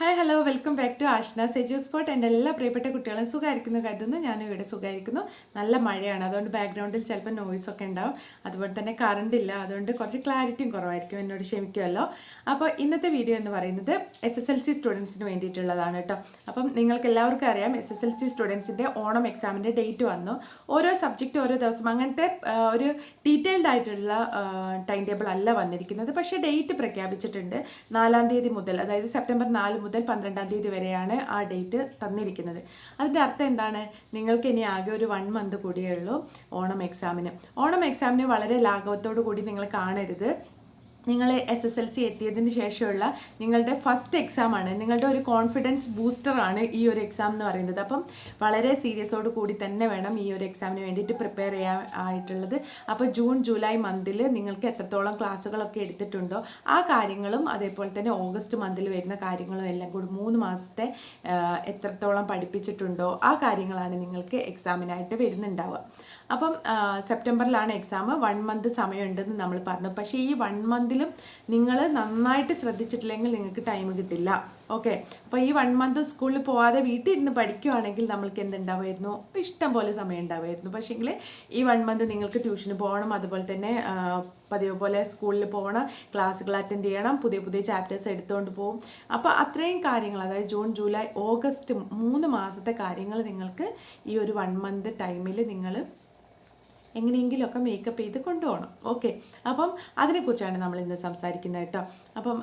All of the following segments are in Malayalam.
Hi hello welcome back to Ashna Seju spot എന്റെ എല്ലാ പ്രിയപ്പെട്ട കുട്ടികളും സുഖമായിരിക്കുന്നു കരുതുന്നു. ഞാനും ഇവിടെ സുഖമായിരിക്കുന്നു. നല്ല മഴയാണ്. അതുകൊണ്ട് ബാക്ക്ഗ്രൗണ്ടിൽ ചിലപ്പോൾ നോയ്സ് ഒക്കെ ഉണ്ടാവും. അതുപോലെ തന്നെ കറണ്ട് ഇല്ല. അതുകൊണ്ട് കുറച്ച് ക്ലാരിറ്റിയും കുറവായിരിക്കും. എന്നോട് ക്ഷമിക്കുമല്ലോ. അപ്പോൾ ഇന്നത്തെ വീഡിയോ എന്ന് പറയുന്നത് എസ് എസ് എൽ സി സ്റ്റുഡൻസിന് വേണ്ടിയിട്ടുള്ളതാണ് കേട്ടോ അപ്പം നിങ്ങൾക്ക് എല്ലാവർക്കും അറിയാം എസ് എസ് എൽ സി സ്റ്റുഡൻസിന്റെ ഓണം എക്സാമിന്റെ ഡേറ്റ് വന്നു. ഓരോ സബ്ജക്റ്റ് ഓരോ ദിവസം അങ്ങനത്തെ ഒരു ഡീറ്റെയിൽഡ് ആയിട്ടുള്ള ടൈം ടേബിൾ അല്ല വന്നിരിക്കുന്നത്. പക്ഷേ ഡേറ്റ് പ്രഖ്യാപിച്ചിട്ടുണ്ട് നാലാം തീയതി മുതൽ അതായത് സെപ്റ്റംബർ നാല് മുതൽ പന്ത്രണ്ടാം തീയതി വരെയാണ് ആ ഡേറ്റ് തന്നിരിക്കുന്നത്. അതിന്റെ അർത്ഥം എന്താണ്? നിങ്ങൾക്ക് ഇനി ആകെ ഒരു വൺ മന്ത് കൂടിയേ ഉള്ളൂ ഓണം എക്സാമിന് ഓണം എക്സാമിന് വളരെ ലാഘവത്തോടു കൂടി നിങ്ങൾ കാണരുത്. നിങ്ങൾ എസ് എസ് എൽ സി എത്തിയതിന് ശേഷമുള്ള നിങ്ങളുടെ ഫസ്റ്റ് എക്സാമാണ് നിങ്ങളുടെ ഒരു കോൺഫിഡൻസ് ബൂസ്റ്ററാണ് ഈ ഒരു എക്സാം എന്ന് പറയുന്നത്. അപ്പം വളരെ സീരിയസോട് കൂടി തന്നെ വേണം ഈ ഒരു എക്സാമിന് വേണ്ടിയിട്ട് പ്രിപ്പയർ ചെയ്യാൻ ആയിട്ടുള്ളത്. അപ്പോൾ ജൂൺ ജൂലൈ മന്തിൽ നിങ്ങൾക്ക് എത്രത്തോളം ക്ലാസ്സുകളൊക്കെ എടുത്തിട്ടുണ്ടോ ആ കാര്യങ്ങളും അതേപോലെ തന്നെ ഓഗസ്റ്റ് മന്തിൽ വരുന്ന കാര്യങ്ങളും എല്ലാം കൂടി മൂന്ന് മാസത്തെ എത്രത്തോളം പഠിപ്പിച്ചിട്ടുണ്ടോ ആ കാര്യങ്ങളാണ് നിങ്ങൾക്ക് എക്സാമിനായിട്ട് വരുന്നുണ്ടാവുക. അപ്പം സെപ്റ്റംബറിലാണ് എക്സാം വൺ മന്ത് സമയമുണ്ടെന്ന് നമ്മൾ പറഞ്ഞു. പക്ഷേ ഈ വൺ മന്തിലും നിങ്ങൾ നന്നായിട്ട് ശ്രദ്ധിച്ചിട്ടില്ലെങ്കിൽ നിങ്ങൾക്ക് ടൈം കിട്ടില്ല. ഓക്കെ അപ്പോൾ ഈ വൺ മന്ത് സ്കൂളിൽ പോവാതെ വീട്ടിൽ ഇരുന്ന് പഠിക്കുവാണെങ്കിൽ നമ്മൾക്ക് എന്തുണ്ടാവുമായിരുന്നു? ഇഷ്ടം പോലെ സമയം ഉണ്ടാവുമായിരുന്നു പക്ഷേങ്കിൽ ഈ വൺ മന്ത് നിങ്ങൾക്ക് ട്യൂഷന് പോകണം അതുപോലെ തന്നെ പതിവ് പോലെ സ്കൂളിൽ പോകണം ക്ലാസ്സുകൾ അറ്റൻഡ് ചെയ്യണം പുതിയ പുതിയ ചാപ്റ്റേഴ്സ് എടുത്തുകൊണ്ട് പോകും അപ്പോൾ അത്രയും കാര്യങ്ങൾ അതായത് ജൂൺ ജൂലൈ ഓഗസ്റ്റ് മൂന്ന് മാസത്തെ കാര്യങ്ങൾ നിങ്ങൾക്ക് ഈ ഒരു വൺ മന്ത് ടൈമിൽ നിങ്ങൾ എങ്ങനെയെങ്കിലുമൊക്കെ മേക്കപ്പ് ചെയ്ത് കൊണ്ടുപോകണം. ഓക്കെ അപ്പം അതിനെക്കുറിച്ചാണ് നമ്മൾ ഇന്ന് സംസാരിക്കുന്നത് കേട്ടോ. അപ്പം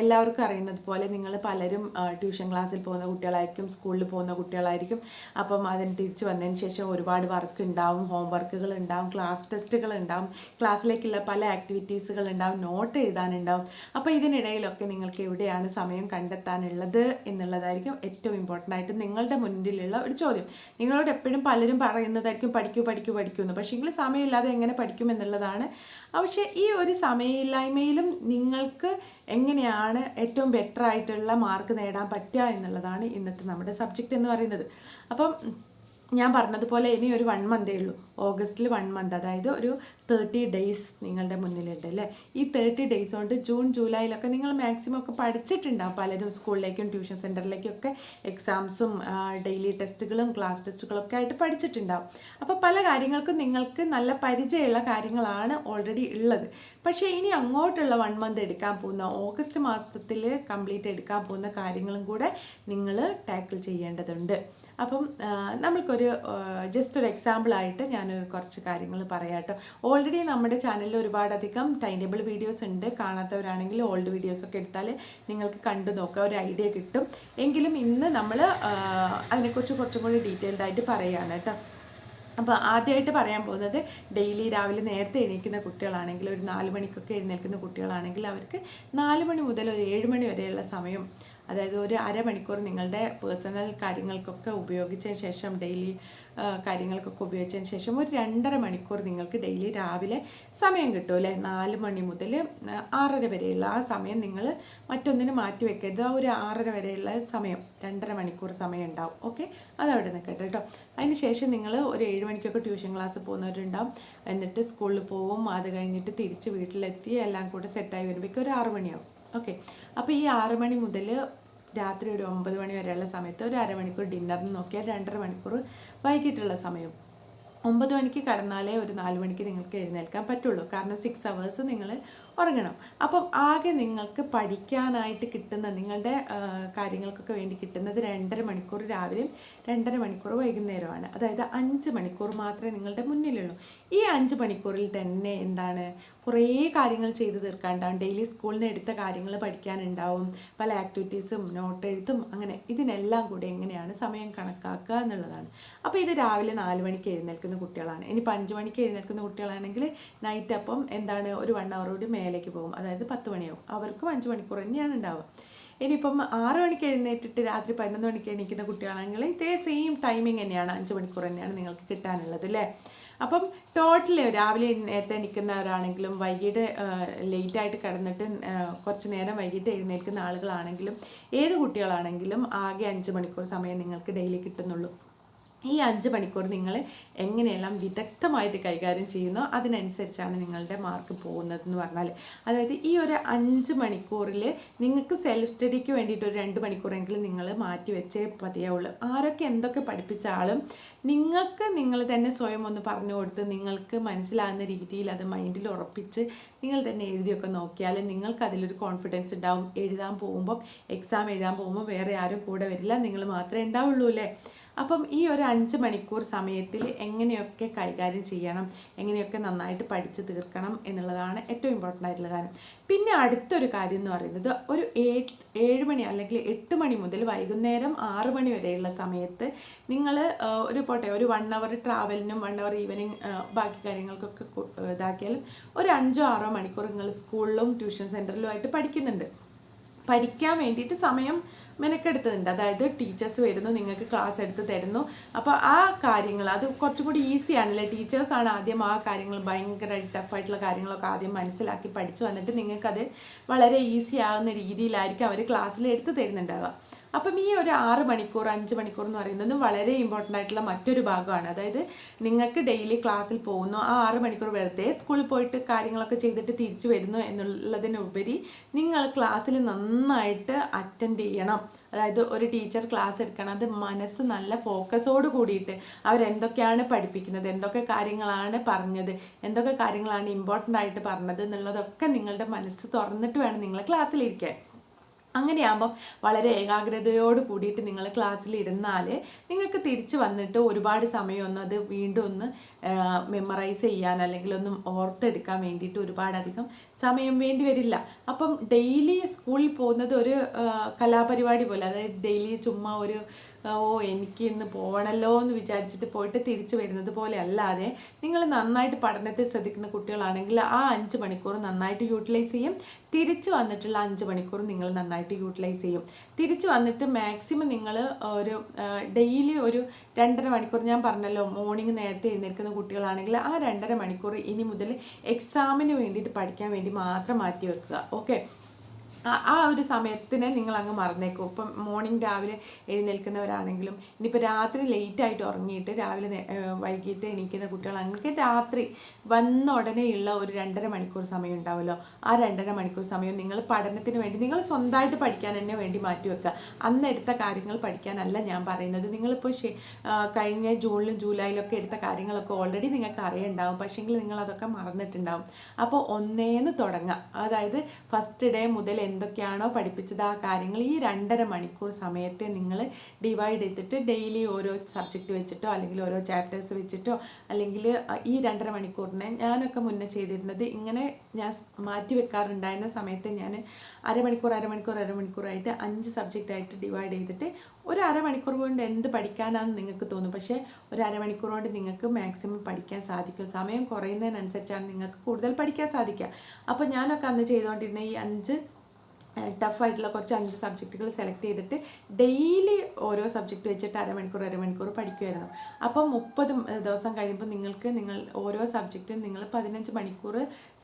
എല്ലാവർക്കും അറിയുന്നത് പോലെ നിങ്ങൾ പലരും ട്യൂഷൻ ക്ലാസ്സിൽ പോകുന്ന കുട്ടികളായിരിക്കും സ്കൂളിൽ പോകുന്ന കുട്ടികളായിരിക്കും. അപ്പം അതിന് തിരിച്ച് വന്നതിന് ശേഷം ഒരുപാട് വർക്ക് ഉണ്ടാവും ഹോം വർക്കുകൾ ഉണ്ടാവും ക്ലാസ് ടെസ്റ്റുകൾ ഉണ്ടാവും. ക്ലാസ്സിലേക്കുള്ള പല ആക്ടിവിറ്റീസുകൾ ഉണ്ടാവും നോട്ട് എഴുതാനുണ്ടാവും. അപ്പോൾ ഇതിനിടയിലൊക്കെ നിങ്ങൾക്ക് എവിടെയാണ് സമയം കണ്ടെത്താനുള്ളത് എന്നുള്ളതായിരിക്കും ഏറ്റവും ഇമ്പോർട്ടന്റ് ആയിട്ട് നിങ്ങളുടെ മുന്നിലുള്ള ഒരു ചോദ്യം. നിങ്ങളോട് എപ്പോഴും പലരും പറയുന്നതായിരിക്കും പഠിക്കൂ പഠിക്കൂ പഠിക്കൂ എന്ന്. പക്ഷേ സമയമില്ലാതെ എങ്ങനെ പഠിക്കുമെന്നുള്ളതാണ് പക്ഷേ ഈ ഒരു സമയമില്ലായ്മയിലും നിങ്ങൾക്ക് എങ്ങനെയാണ് ഏറ്റവും ബെറ്റർ ആയിട്ടുള്ള മാർക്ക് നേടാൻ പറ്റുക എന്നുള്ളതാണ് ഇന്നത്തെ നമ്മുടെ സബ്ജക്റ്റ് എന്ന് പറയുന്നത്. അപ്പം ഞാൻ പറഞ്ഞതുപോലെ ഇനി ഒരു വൺ മന്തേ ഉള്ളൂ. ഓഗസ്റ്റിൽ വൺ മന്ത് അതായത് ഒരു തേർട്ടി ഡേയ്സ് നിങ്ങളുടെ മുന്നിലുണ്ട് അല്ലേ? ഈ തേർട്ടി ഡേയ്സ് കൊണ്ട് ജൂൺ ജൂലൈയിലൊക്കെ നിങ്ങൾ മാക്സിമം ഒക്കെ പഠിച്ചിട്ടുണ്ടാവും പലരും സ്കൂളിലേക്കും ട്യൂഷൻ സെന്ററിലേക്കും ഒക്കെ എക്സാംസും ഡെയിലി ടെസ്റ്റുകളും ക്ലാസ് ടെസ്റ്റുകളൊക്കെ ആയിട്ട് പഠിച്ചിട്ടുണ്ടാവും. അപ്പോൾ പല കാര്യങ്ങൾക്കും നിങ്ങൾക്ക് നല്ല പരിചയമുള്ള കാര്യങ്ങളാണ് ഓൾറെഡി ഉള്ളത്. പക്ഷേ ഇനി അങ്ങോട്ടുള്ള വൺ മന്ത് എടുക്കാൻ പോകുന്ന ഓഗസ്റ്റ് മാസത്തിൽ കംപ്ലീറ്റ് എടുക്കാൻ പോകുന്ന കാര്യങ്ങളും കൂടെ നിങ്ങൾ ടാക്കിൾ ചെയ്യേണ്ടതുണ്ട്. അപ്പം നമ്മൾക്കൊരു ജസ്റ്റ് ഒരു എക്സാമ്പിളായിട്ട് ഞാൻ കുറച്ച് കാര്യങ്ങൾ പറയാം കേട്ടോ ഓൾറെഡി നമ്മുടെ ചാനലിൽ ഒരുപാടധികം ടൈം ടേബിൾ വീഡിയോസ് ഉണ്ട്. കാണാത്തവരാണെങ്കിൽ ഓൾഡ് വീഡിയോസൊക്കെ എടുത്താൽ നിങ്ങൾക്ക് കണ്ടു നോക്കാം ഒരു ഐഡിയ കിട്ടും. എങ്കിലും ഇന്ന് നമ്മൾ അതിനെക്കുറിച്ച് കുറച്ചും കൂടി ഡീറ്റെയിൽഡ് ആയിട്ട് പറയുകയാണ് കേട്ടോ. അപ്പോൾ ആദ്യമായിട്ട് പറയാൻ പോകുന്നത് ഡെയിലി രാവിലെ നേരത്തെ എണീക്കുന്ന കുട്ടികളാണെങ്കിൽ ഒരു നാല് മണിക്കൊക്കെ എഴുന്നേൽക്കുന്ന കുട്ടികളാണെങ്കിൽ അവർക്ക് നാല് മണി മുതൽ ഒരു ഏഴ് മണി വരെയുള്ള സമയം അതായത് ഒരു അരമണിക്കൂർ നിങ്ങളുടെ പേഴ്സണൽ കാര്യങ്ങൾക്കൊക്കെ ഉപയോഗിച്ചതിന് ശേഷം ഡെയിലി കാര്യങ്ങൾക്കൊക്കെ ഉപയോഗിച്ചതിന് ശേഷം ഒരു രണ്ടര മണിക്കൂർ നിങ്ങൾക്ക് ഡെയിലി രാവിലെ സമയം കിട്ടും അല്ലേ? നാല് മണി മുതൽ ആറര വരെയുള്ള ആ സമയം നിങ്ങൾ മറ്റൊന്നിന് മാറ്റി വെക്കരുത്. ആ ഒരു ആറര വരെയുള്ള സമയം രണ്ടര മണിക്കൂർ സമയം ഉണ്ടാവും. ഓക്കെ അതവിടെ നിൽക്കട്ടെ കേട്ടോ. അതിന് ശേഷം നിങ്ങൾ ഒരു ഏഴ് മണിക്കൊക്കെ ട്യൂഷൻ ക്ലാസ് പോകുന്നവരുണ്ടാവും. എന്നിട്ട് സ്കൂളിൽ പോവും. അത് കഴിഞ്ഞിട്ട് തിരിച്ച് വീട്ടിലെത്തി എല്ലാം കൂടെ സെറ്റായി വരുമ്പോഴേക്കും ഒരു ആറ് മണിയാവും. ഓക്കെ അപ്പോൾ ഈ ആറ് മണി മുതൽ രാത്രി ഒരു ഒമ്പത് മണി വരെയുള്ള സമയത്ത് ഒരു അരമണിക്കൂർ ഡിന്നർ നോക്കിയാൽ രണ്ടര മണിക്കൂർ വൈകിട്ടുള്ള സമയം. ഒമ്പത് മണിക്ക് കടന്നാലേ ഒരു നാല് മണിക്ക് നിങ്ങൾക്ക് എഴുന്നേൽക്കാൻ പറ്റുള്ളൂ. കാരണം സിക്സ് അവേഴ്സ് നിങ്ങൾ ഉറങ്ങണം. അപ്പം ആകെ നിങ്ങൾക്ക് പഠിക്കാനായിട്ട് കിട്ടുന്ന നിങ്ങളുടെ കാര്യങ്ങൾക്കൊക്കെ വേണ്ടി കിട്ടുന്നത് രണ്ടര മണിക്കൂർ രാവിലെയും രണ്ടര മണിക്കൂർ വൈകുന്നേരമാണ് അതായത് അഞ്ച് മണിക്കൂർ മാത്രമേ നിങ്ങളുടെ മുന്നിലുള്ളൂ. ഈ അഞ്ച് മണിക്കൂറിൽ തന്നെ എന്താണ്? കുറേ കാര്യങ്ങൾ ചെയ്തു തീർക്കാനുണ്ടാവും ഡെയിലി സ്കൂളിൽ നിന്ന് എടുത്ത കാര്യങ്ങൾ പഠിക്കാനുണ്ടാവും. പല ആക്ടിവിറ്റീസും നോട്ട് എഴുത്തും അങ്ങനെ ഇതിനെല്ലാം കൂടി എങ്ങനെയാണ് സമയം കണക്കാക്കുക എന്നുള്ളതാണ്. അപ്പോൾ ഇത് രാവിലെ നാല് മണിക്ക് എഴുന്നേൽക്കുന്ന കുട്ടികളാണ്. ഇനിയിപ്പോൾ അഞ്ച് മണിക്ക് എഴുന്നേൽക്കുന്ന കുട്ടികളാണെങ്കിൽ നൈറ്റ് അപ്പം എന്താണ്? ഒരു വൺ അവർ കൂടി മേലേക്ക് പോകും. അതായത് പത്ത് മണിയാവും. അവർക്കും അഞ്ച് മണിക്കൂർ തന്നെയാണ് ഉണ്ടാവുക. ഇനിയിപ്പം ആറ് മണിക്ക് എഴുന്നേറ്റിട്ട് രാത്രി പതിനൊന്ന് മണിക്ക് എണീക്കുന്ന കുട്ടികളാണെങ്കിൽ ഇതേ സെയിം ടൈമിങ് തന്നെയാണ് അഞ്ച് മണിക്കൂർ തന്നെയാണ് നിങ്ങൾക്ക് കിട്ടാനുള്ളത് അല്ലേ? അപ്പം ടോട്ടൽ രാവിലെ നേരത്തെ നിൽക്കുന്നവരാണെങ്കിലും വൈകിട്ട് ലേറ്റായിട്ട് കിടന്നിട്ട് കുറച്ച് നേരം വൈകിട്ട് എഴുന്നേൽക്കുന്ന ആളുകളാണെങ്കിലും ഏത് കുട്ടികളാണെങ്കിലും ആകെ അഞ്ച് മണിക്കൂർ സമയം നിങ്ങൾക്ക് ഡെയിലി കിട്ടുന്നുള്ളൂ. ഈ അഞ്ച് മണിക്കൂർ നിങ്ങൾ എങ്ങനെയെല്ലാം വിദഗ്ധമായിട്ട് കൈകാര്യം ചെയ്യുന്നോ അതിനനുസരിച്ചാണ് നിങ്ങളുടെ മാർക്ക് പോകുന്നത് എന്ന് പറഞ്ഞാൽ അതായത് ഈ ഒരു അഞ്ച് മണിക്കൂറിൽ നിങ്ങൾക്ക് സെൽഫ് സ്റ്റഡിക്ക് വേണ്ടിയിട്ട് ഒരു രണ്ട് മണിക്കൂറെങ്കിലും നിങ്ങൾ മാറ്റി വെച്ചേ പതിയാവുള്ളൂ. ആരൊക്കെ എന്തൊക്കെ പഠിപ്പിച്ചാലും നിങ്ങൾക്ക് നിങ്ങൾ തന്നെ സ്വയം ഒന്ന് പറഞ്ഞു കൊടുത്ത് നിങ്ങൾക്ക് മനസ്സിലാകുന്ന രീതിയിൽ അത് മൈൻഡിൽ ഉറപ്പിച്ച് നിങ്ങൾ തന്നെ എഴുതിയൊക്കെ നോക്കിയാൽ നിങ്ങൾക്ക് അതിലൊരു കോൺഫിഡൻസ് ഉണ്ടാവും. എഴുതാൻ പോകുമ്പം എക്സാം എഴുതാൻ പോകുമ്പോൾ വേറെ ആരും കൂടെ വരില്ല. നിങ്ങൾ മാത്രമേ ഉണ്ടാവുള്ളൂ അല്ലേ? അപ്പം ഈ ഒരു അഞ്ച് മണിക്കൂർ സമയത്തിൽ എങ്ങനെയൊക്കെ കൈകാര്യം ചെയ്യണം എങ്ങനെയൊക്കെ നന്നായിട്ട് പഠിച്ച് തീർക്കണം എന്നുള്ളതാണ് ഏറ്റവും ഇമ്പോർട്ടന്റ് ആയിട്ടുള്ള കാര്യം. പിന്നെ അടുത്തൊരു കാര്യം എന്ന് പറയുന്നത് ഒരു ഏഴ് മണി അല്ലെങ്കിൽ എട്ട് മണി മുതൽ വൈകുന്നേരം ആറ് മണി വരെയുള്ള സമയത്ത് നിങ്ങൾ ഒരു പോട്ടെ ഒരു വൺ അവർ ട്രാവലിനും വൺ അവർ ഈവനിങ് ബാക്കി കാര്യങ്ങൾക്കൊക്കെ ഇതാക്കിയാലും ഒരു അഞ്ചോ ആറോ മണിക്കൂർ നിങ്ങൾ സ്കൂളിലും ട്യൂഷൻ സെന്ററിലും ആയിട്ട് പഠിക്കുന്നുണ്ട്. പഠിക്കാൻ വേണ്ടിയിട്ട് സമയം മെനക്കെടുത്തുന്നുണ്ട് അതായത് ടീച്ചേഴ്സ് വരുന്നു നിങ്ങൾക്ക് ക്ലാസ് എടുത്ത് തരുന്നു. അപ്പോൾ ആ കാര്യങ്ങൾ അത് കുറച്ചും കൂടി ഈസി ആണല്ലേ? ടീച്ചേഴ്സാണ് ആദ്യം ആ കാര്യങ്ങൾ ഭയങ്കര ടഫായിട്ടുള്ള കാര്യങ്ങളൊക്കെ ആദ്യം മനസ്സിലാക്കി പഠിച്ചു വന്നിട്ട് നിങ്ങൾക്കത് വളരെ ഈസി ആകുന്ന രീതിയിലായിരിക്കും അവർ ക്ലാസ്സിൽ എടുത്ത് തരുന്നുണ്ടാവുക. അപ്പം ഈ ഒരു ആറ് മണിക്കൂർ അഞ്ച് മണിക്കൂർ എന്ന് പറയുന്നത് വളരെ ഇമ്പോർട്ടന്റ് ആയിട്ടുള്ള മറ്റൊരു ഭാഗമാണ്. അതായത് നിങ്ങൾക്ക് ഡെയിലി ക്ലാസ്സിൽ പോകുന്നു ആ ആറ് മണിക്കൂർ വെറുതെ സ്കൂളിൽ പോയിട്ട് കാര്യങ്ങളൊക്കെ ചെയ്തിട്ട് തിരിച്ചു വരുന്നു എന്നുള്ളതിനുപരി നിങ്ങൾ ക്ലാസ്സിൽ നന്നായിട്ട് അറ്റൻഡ് ചെയ്യണം. അതായത് ഒരു ടീച്ചർ ക്ലാസ് എടുക്കണം. അത് മനസ്സ് നല്ല ഫോക്കസോട് കൂടിയിട്ട് അവരെന്തൊക്കെയാണ് പഠിപ്പിക്കുന്നത് എന്തൊക്കെ കാര്യങ്ങളാണ് പറഞ്ഞത് എന്തൊക്കെ കാര്യങ്ങളാണ് ഇമ്പോർട്ടന്റ് ആയിട്ട് പറഞ്ഞത് എന്നുള്ളതൊക്കെ നിങ്ങളുടെ മനസ്സ് തുറന്നിട്ട് വേണം നിങ്ങൾ ക്ലാസ്സിലിരിക്കാൻ അങ്ങനെയാകുമ്പം വളരെ ഏകാഗ്രതയോട് കൂടിയിട്ട് നിങ്ങൾ ക്ലാസ്സിൽ ഇരുന്നാൽ നിങ്ങൾക്ക് തിരിച്ച് വന്നിട്ട് ഒരുപാട് സമയമൊന്നും അത് വീണ്ടും ഒന്ന് മെമ്മറൈസ് ചെയ്യാൻ അല്ലെങ്കിൽ ഒന്ന് ഓർത്തെടുക്കാൻ വേണ്ടിയിട്ട് ഒരുപാടധികം സമയം വേണ്ടി വരില്ല. അപ്പം ഡെയിലി സ്കൂളിൽ പോകുന്നത് ഒരു കലാപരിപാടി പോലെ. അതായത് ഡെയിലി ചുമ്മാ ഒരു ഓ എനിക്ക് ഇന്ന് പോകണല്ലോ എന്ന് വിചാരിച്ചിട്ട് പോയിട്ട് തിരിച്ചു വരുന്നത് പോലെ അല്ലാതെ നിങ്ങൾ നന്നായിട്ട് പഠനത്തിൽ ശ്രദ്ധിക്കുന്ന കുട്ടികളാണെങ്കിൽ ആ അഞ്ച് മണിക്കൂർ നന്നായിട്ട് യൂട്ടിലൈസ് ചെയ്യും. തിരിച്ചു വന്നിട്ടുള്ള അഞ്ച് മണിക്കൂർ നിങ്ങൾ നന്നായിട്ട് യൂട്ടിലൈസ് ചെയ്യും. തിരിച്ചു വന്നിട്ട് മാക്സിമം നിങ്ങൾ ഒരു ഡെയിലി ഒരു രണ്ടര മണിക്കൂർ ഞാൻ പറഞ്ഞല്ലോ മോർണിംഗ് നേരത്തെ എഴുന്നേൽക്കുന്ന കുട്ടികളാണെങ്കിൽ ആ രണ്ടര മണിക്കൂർ ഇനി മുതൽ എക്സാമിന് വേണ്ടിയിട്ട് പഠിക്കാൻ വേണ്ടി മാത്രം മാറ്റി വെക്കുക. ഓക്കെ ആ ഒരു സമയത്തിനെ നിങ്ങൾ അങ്ങ് മറന്നേക്കും. ഇപ്പം മോർണിംഗ് രാവിലെ എഴുന്നേൽക്കുന്നവരാണെങ്കിലും ഇനിയിപ്പോൾ രാത്രി ലേറ്റ് ആയിട്ട് ഉറങ്ങിയിട്ട് രാവിലെ വൈകിട്ട് എണീക്കുന്ന കുട്ടികളാണെങ്കിൽ രാത്രി വന്ന ഉടനെയുള്ള ഒരു രണ്ടര മണിക്കൂർ സമയം ഉണ്ടാവുമല്ലോ. ആ രണ്ടര മണിക്കൂർ സമയം നിങ്ങൾ പഠനത്തിന് വേണ്ടി നിങ്ങൾ സ്വന്തമായിട്ട് പഠിക്കാൻ തന്നെ വേണ്ടി മാറ്റി വെക്കുക. അന്ന് എടുത്ത കാര്യങ്ങൾ പഠിക്കാനല്ല ഞാൻ പറയുന്നത്. നിങ്ങളിപ്പോൾ കഴിഞ്ഞ ജൂണിലും ജൂലൈയിലൊക്കെ എടുത്ത കാര്യങ്ങളൊക്കെ ഓൾറെഡി നിങ്ങൾക്ക് അറിയുണ്ടാവും. പക്ഷേങ്കിൽ നിങ്ങൾ അതൊക്കെ മറന്നിട്ടുണ്ടാവും. അപ്പോൾ ഒന്നേന്ന് തുടങ്ങാം അതായത് ഫസ്റ്റ് ഡേ മുതൽ എന്തൊക്കെയാണോ പഠിപ്പിച്ചത് ആ കാര്യങ്ങൾ ഈ രണ്ടര മണിക്കൂർ സമയത്തെ നിങ്ങൾ ഡിവൈഡ് ചെയ്തിട്ട് ഡെയിലി ഓരോ സബ്ജക്റ്റ് വെച്ചിട്ടോ അല്ലെങ്കിൽ ഓരോ ചാപ്റ്റേഴ്സ് വെച്ചിട്ടോ അല്ലെങ്കിൽ ഈ രണ്ടര മണിക്കൂറിനെ ഞാനൊക്കെ മുന്നേ ചെയ്തിരുന്നത് ഇങ്ങനെ ഞാൻ മാറ്റി വെക്കാറുണ്ടായിരുന്ന സമയത്ത് ഞാൻ അരമണിക്കൂർ അരമണിക്കൂർ അരമണിക്കൂറായിട്ട് അഞ്ച് സബ്ജക്റ്റായിട്ട് ഡിവൈഡ് ചെയ്തിട്ട് ഒരു അരമണിക്കൂർ കൊണ്ട് എന്ത് പഠിക്കാനാണെന്ന് നിങ്ങൾക്ക് തോന്നും. പക്ഷേ ഒരു അരമണിക്കൂർ കൊണ്ട് നിങ്ങൾക്ക് മാക്സിമം പഠിക്കാൻ സാധിക്കും. സമയം കുറയുന്നതിനനുസരിച്ചാണ് നിങ്ങൾക്ക് കൂടുതൽ പഠിക്കാൻ സാധിക്കുക. അപ്പോൾ ഞാനൊക്കെ അന്ന് ചെയ്തുകൊണ്ടിരുന്ന ഈ അഞ്ച് ടഫായിട്ടുള്ള കുറച്ച് അഞ്ച് സബ്ജക്റ്റുകൾ സെലക്ട് ചെയ്തിട്ട് ഡെയിലി ഓരോ സബ്ജക്റ്റ് വെച്ചിട്ട് അരമണിക്കൂർ അരമണിക്കൂർ പഠിക്കുമായിരുന്നു അപ്പോൾ മുപ്പത് ദിവസം കഴിയുമ്പോൾ നിങ്ങൾക്ക് നിങ്ങൾ ഓരോ സബ്ജക്റ്റും നിങ്ങൾ പതിനഞ്ച് മണിക്കൂർ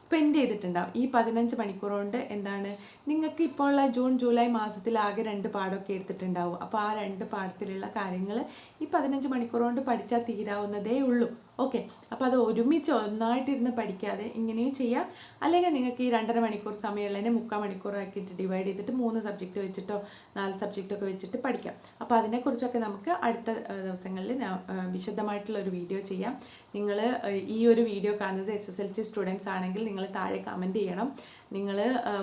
സ്പെൻഡ് ചെയ്തിട്ടുണ്ടാവും. ഈ പതിനഞ്ച് മണിക്കൂർ കൊണ്ട് എന്താണ്? നിങ്ങൾക്ക് ഇപ്പോൾ ഉള്ള ജൂൺ ജൂലൈ മാസത്തിൽ ആകെ രണ്ട് പാഠമൊക്കെ എടുത്തിട്ടുണ്ടാവും. അപ്പോൾ ആ രണ്ട് പാഠത്തിലുള്ള കാര്യങ്ങൾ ഈ പതിനഞ്ച് മണിക്കൂർ കൊണ്ട് പഠിച്ചാൽ തീരാവുന്നതേ ഉള്ളൂ. ഓക്കെ. അപ്പോൾ അത് ഒരുമിച്ച് ഒന്നായിട്ടിരുന്ന് പഠിക്കാതെ ഇങ്ങനെയും ചെയ്യാം. അല്ലെങ്കിൽ നിങ്ങൾക്ക് ഈ രണ്ടര മണിക്കൂർ സമയമുള്ളതിനെ മുക്കാൽ മണിക്കൂറാക്കിയിട്ട് ഡിവൈഡ് ചെയ്തിട്ട് മൂന്ന് സബ്ജക്റ്റ് വെച്ചിട്ടോ നാല് സബ്ജക്റ്റൊക്കെ വെച്ചിട്ട് പഠിക്കാം. അപ്പോൾ അതിനെക്കുറിച്ചൊക്കെ നമുക്ക് അടുത്ത ദിവസങ്ങളിൽ വിശദമായിട്ടുള്ള ഒരു വീഡിയോ ചെയ്യാം. നിങ്ങൾ ഈ ഒരു വീഡിയോ കാണുന്നത് S S L C students ആണെങ്കിൽ നിങ്ങൾ താഴെ കമന്റ് ചെയ്യണം. നിങ്ങൾ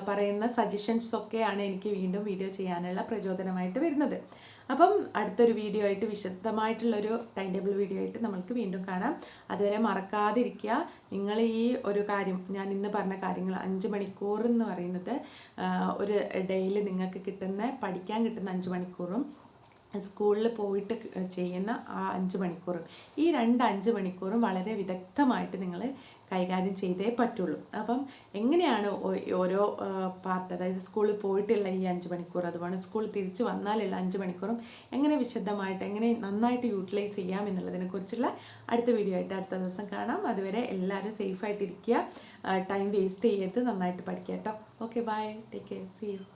പറയുന്ന സജഷൻസ് ഒക്കെയാണ് എനിക്ക് വീണ്ടും വീഡിയോ ചെയ്യാനുള്ള പ്രചോദനമായിട്ട് വരുന്നത്. അപ്പം അടുത്തൊരു വീഡിയോ ആയിട്ട് വിശദമായിട്ടുള്ളൊരു ടൈം ടേബിൾ വീഡിയോ ആയിട്ട് നമുക്ക് വീണ്ടും കാണാം. അതുവരെ മറക്കാതിരിക്കുക. നിങ്ങൾ ഈ ഒരു കാര്യം ഞാൻ ഇന്ന് പറഞ്ഞ കാര്യങ്ങൾ അഞ്ച് മണിക്കൂർ എന്ന് പറയുന്നത് ഒരു ഡെയിലി നിങ്ങൾക്ക് കിട്ടുന്ന പഠിക്കാൻ കിട്ടുന്ന അഞ്ച് മണിക്കൂറും സ്കൂളിൽ പോയിട്ട് ചെയ്യുന്ന ആ അഞ്ച് മണിക്കൂറും. ഈ രണ്ട് അഞ്ച് മണിക്കൂറും വളരെ വിദഗ്ധമായിട്ട് നിങ്ങൾ കൈകാര്യം ചെയ്തേ പറ്റുള്ളൂ. അപ്പം എങ്ങനെയാണ് ഓരോ പാർട്ട് അതായത് സ്കൂളിൽ പോയിട്ടുള്ള ഈ അഞ്ച് മണിക്കൂർ അതുപോലെ സ്കൂളിൽ തിരിച്ച് വന്നാലുള്ള അഞ്ച് മണിക്കൂറും എങ്ങനെ വിശദമായിട്ട് എങ്ങനെ നന്നായിട്ട് യൂട്ടിലൈസ് ചെയ്യാം എന്നുള്ളതിനെക്കുറിച്ചുള്ള അടുത്ത വീഡിയോ ആയിട്ട് അടുത്ത ദിവസം കാണാം. അതുവരെ എല്ലാവരും സേഫായിട്ടിരിക്കുക ടൈം വേസ്റ്റ് ചെയ്യരുത്. നന്നായിട്ട് പഠിക്കുക കേട്ടോ. Okay bye. Take care. See you.